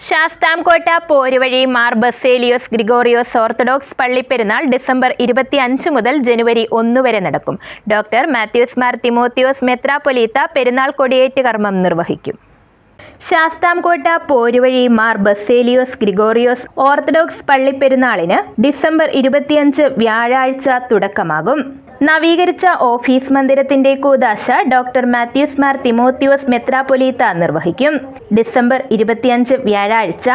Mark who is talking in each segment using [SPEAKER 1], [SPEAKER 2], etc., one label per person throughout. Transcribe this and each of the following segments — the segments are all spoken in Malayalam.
[SPEAKER 1] ശാസ്താംകോട്ട പോരുവഴി മാർ ബസേലിയോസ് ഗ്രിഗോറിയോസ് ഓർത്തഡോക്സ് പള്ളിപ്പെരുന്നാൾ ഡിസംബർ ഇരുപത്തി അഞ്ച് മുതൽ ജനുവരി ഒന്ന് വരെ നടക്കും. ഡോക്ടർ മാത്യൂസ് മാർ തിമോത്തിയോസ് മെത്രാപൊലീത്ത പെരുന്നാൾ കൊടിയേറ്റ് കർമ്മം നിർവഹിക്കും. ശാസ്താംകോട്ട പോരുവഴി മാർ ബസേലിയോസ് ഗ്രിഗോറിയോസ് ഓർത്തഡോക്സ് പള്ളിപ്പെരുന്നാളിന് ഡിസംബർ ഇരുപത്തിയഞ്ച് വ്യാഴാഴ്ച തുടക്കമാകും. നവീകരിച്ച ഓഫീസ് മന്ദിരത്തിന്റെ കൂതാശ ഡോക്ടർ മാത്യൂസ് മാർ തിമോത്യോസ് മെത്രാപൊലീത്ത നിർവഹിക്കും. ഡിസംബർ ഇരുപത്തിയഞ്ച് വ്യാഴാഴ്ച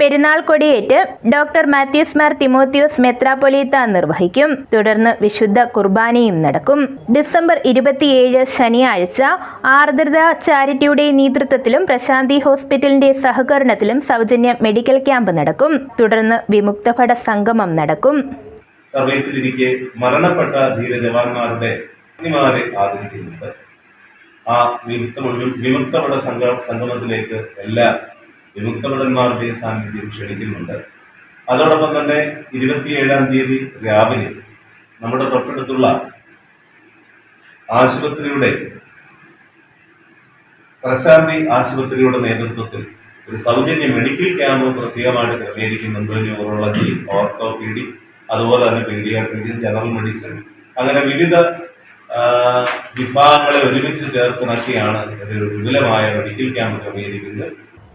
[SPEAKER 1] പെരുന്നാൾ കൊടിയേറ്റ് ഡോക്ടർ മാത്യൂസ് മാർ തിമോത്യോസ് മെത്രാപൊലീത്ത നിർവഹിക്കും. തുടർന്ന് വിശുദ്ധ കുർബാനയും നടക്കും. ഡിസംബർ ഇരുപത്തിയേഴ് ശനിയാഴ്ച ആർദ്രത ചാരിറ്റിയുടെ നേതൃത്വത്തിലും പ്രശാന്തി ഹോസ്പിറ്റലിന്റെ സഹകരണത്തിലും സൗജന്യ മെഡിക്കൽ ക്യാമ്പ് നടക്കും. തുടർന്ന് വിമുക്തഭട സംഗമം നടക്കും.
[SPEAKER 2] സർവീസിലിരിക്കെ മരണപ്പെട്ട ധീര ജവാന്മാരുടെ അഗ്നിമാരെ ആദരിക്കുന്നുണ്ട്. ആ വിമുക്ത വിമുക്തപട സംഘ സംഗമത്തിലേക്ക് എല്ലാ വിമുക്തപടന്മാരുടെയും സാന്നിധ്യം ക്ഷണിക്കുന്നുണ്ട്. അതോടൊപ്പം തന്നെ ഇരുപത്തിയേഴാം തീയതി രാവിലെ നമ്മുടെ തൊട്ടടുത്തുള്ള ആശുപത്രിയുടെ പ്രശാന്തി ആശുപത്രിയുടെ നേതൃത്വത്തിൽ ഒരു സൗജന്യ മെഡിക്കൽ ക്യാമ്പ് പ്രത്യേകമായിട്ട് ക്രമീകരിക്കുന്നുണ്ട് ന്യൂറോളജി ഓർത്തോപീഡി അതുപോലെ തന്നെ പീഡിയാട്രിക്സ് ജനറൽ മെഡിസിൻ അങ്ങനെ വിവിധ വിഭാഗങ്ങളെ ഒരുമിച്ച് ചേർത്തിണക്കിയാണ് ഒരു വിപുലമായ മെഡിക്കൽ ക്യാമ്പ് ക്രമീകരിക്കുന്നത്.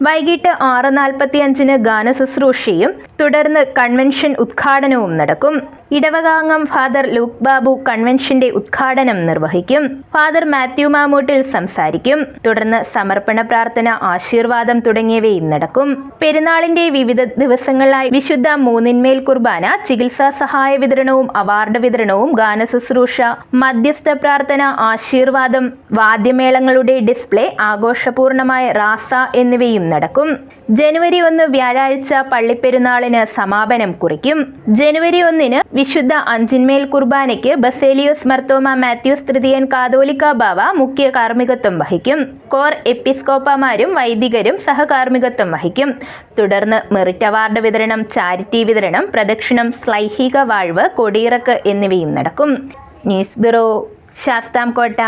[SPEAKER 1] വൈകിട്ട് ആറ് നാൽപ്പത്തി അഞ്ചിന് ഗാന ശുശ്രൂഷയും തുടർന്ന് കൺവെൻഷൻ ഉദ്ഘാടനവും നടക്കും. ഇടവകാംഗം ഫാദർ ലൂക്ക് ബാബു കൺവെൻഷന്റെ ഉദ്ഘാടനം നിർവഹിക്കും. ഫാദർ മാത്യു മാമൂട്ടിൽ സംസാരിക്കും. തുടർന്ന് സമർപ്പണ പ്രാർത്ഥന ആശീർവാദം തുടങ്ങിയവയും നടക്കും. പെരുന്നാളിന്റെ വിവിധ ദിവസങ്ങളിലായി വിശുദ്ധ മൂന്നിന്മേൽ കുർബാന ചികിത്സാ സഹായ വിതരണവും അവാർഡ് വിതരണവും ഗാന ശുശ്രൂഷ മധ്യസ്ഥ പ്രാർത്ഥന ആശീർവാദം വാദ്യമേളങ്ങളുടെ ഡിസ്പ്ലേ ആഘോഷപൂർണമായ റാസ എന്നിവയും നടക്കും. ജനുവരി ഒന്ന് വ്യാഴാഴ്ച പള്ളിപ്പെരുന്നാളിന് സമാപനം കുറിക്കും. ജനുവരി ഒന്നിന് വിശുദ്ധ അഞ്ചിന്മേൽ കുർബാനയ്ക്ക് ബസേലിയോസ് മർത്തോമ മാത്യൂസ് തൃതീയൻ കാതോലിക്ക ബാവ മുഖ്യ കാർമ്മികത്വം വഹിക്കും. കോർ എപ്പിസ്കോപ്പമാരും വൈദികരും സഹകാർമ്മികത്വം വഹിക്കും. തുടർന്ന് മെറിറ്റ് അവാർഡ് വിതരണം ചാരിറ്റി വിതരണം പ്രദക്ഷിണം സ്ലൈഹിക വാഴ്വ് കൊടിയിറക്ക് എന്നിവയും നടക്കും. News bureau Sasthamkotta.